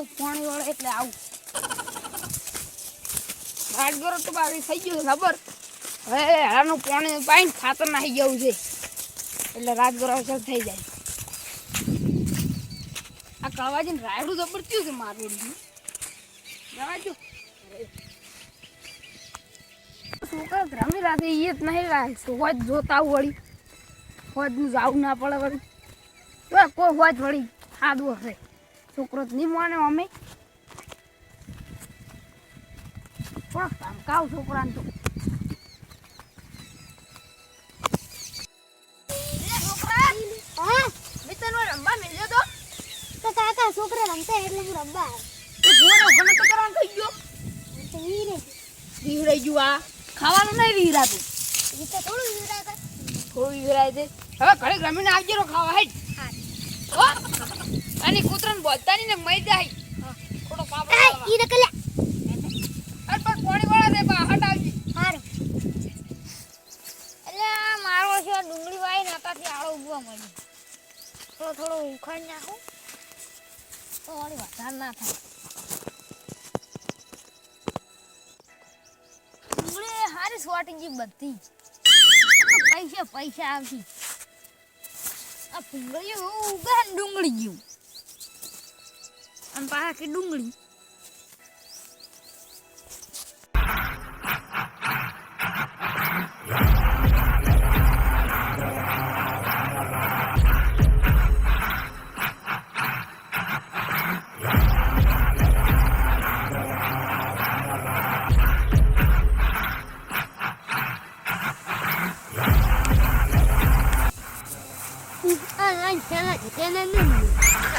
જો પાણી વળે એટલે આવું. રાજગરો તો બારી થઈ ગયો ખબર? હવે હાનું પાણી પાઈને ખાતર નાખી જવું છે. એટલે રાજગરો અસર થઈ જાય. આ કળવાજીને રાયડું જબર થયું છે મારું જવાજો છોકરા રમી રાતે એ જ નહીં રાખે હોજ જોતા વળી. હોજનું જાવું ના પડે વળી. કોઈ હોજ વળી સાદું હશે. છોકરો જ નહીં માને અમે. કાવ છોકરાને તો. હા? મિત્રનો રમવા મેલ્યો તો? તો કાકા છોકરા રમતા એટલે હું રમવા તો કરવાનું થઈ ગયો. રીવડાઈ ગયું આ. ખાવાનું નહીં રીવડાતું. એ તો થોડું કર થોડું રીવડાય છે હવે ઘરે રમીને આવજે ખાવા હેડ. હો? અને કૂતરાને બોલતાની ને મરી જાય. થોડો પાપડ આ. ઈ પાણી વાળા દે બા હટ આવજી. હારું. એટલે આ મારો છે ડુંગળી વાય નાતાથી આળો ઉગવા મળ્યો. થોડો થોડો ઉખાડ નાખું. તો વળી વધારે ના થાય. ડુંગળી હારી સ્વાટી ગઈ બધી. પૈસા પૈસા આવતી આ ડુંગળી ઉગે ડુંગળી ગયું અને પાછા કે ડુંગળી આ આ ચેનલ ચેનલ નહીં નાનું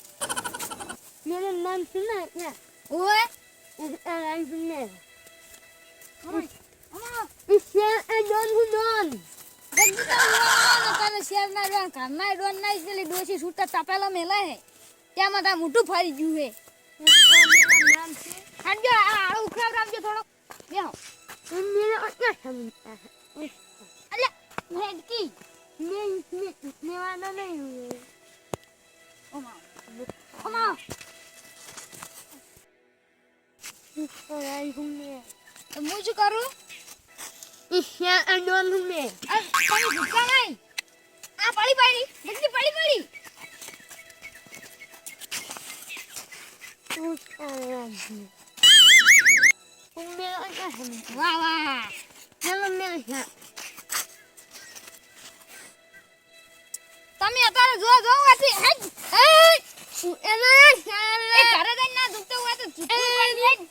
Benim mantım ne? Ой. Öğrendim Ой. İşleyen ödön hudon. શેરના ડોન કાનમાં ડોન ના એટલે ડોસી છૂટતા તાપેલા મેલા હે ત્યાં માતા મોટું ફરી ગયું હે સમજો આ આળો ઉખરાવ રાખજો થોડો બેહો મેરે અત્યા સમજતા એટલે ભેડકી મેં મેવાના નહીં હું ને કરું? ઈશ્યા અડોન હું મે. આ વાહ વાહ ચાલો મે હા તમે અત્યારે જોવા જો આથી હેડ હેડ ના દુખતો હોય તો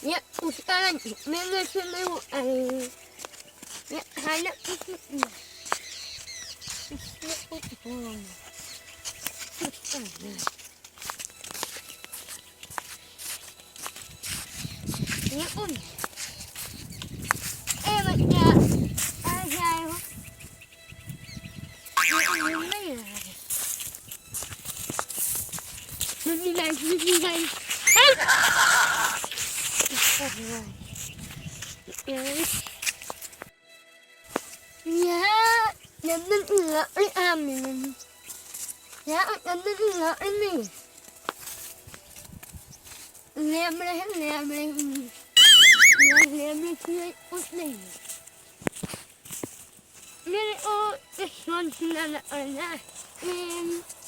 你不是答应你妹妹没有爱？你开了？你滚！哎，我娘，哎呀，你滚！你滚！你滚！Gel. Ya, neden ıraklı aminim? Ya, neden ıraklı mıyım? Ne bileyim, ne bileyim. Ne bileyim, ne bileyim. Beni o düşman sinirle öyle. ala.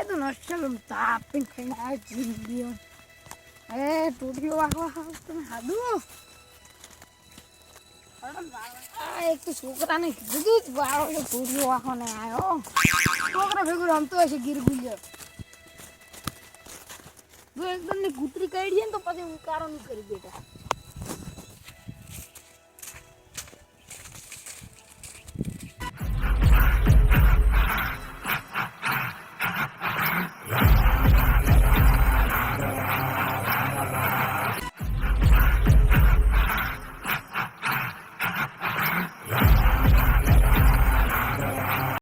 તાપીને ખાઈને આ જિંદગી એ ટૂટીઓ વાગવા તમે હાદું આ એક તો છોકરાને કીધું જ વાળો કે ટૂટીઓ વાગો ને આવ્યો છોકરા ભેગું રમતો હશે ગીર ગુજર જો એકદમની કૂતરી કાઢી ને તો પછી ઉકારો નહીં કરી બેટા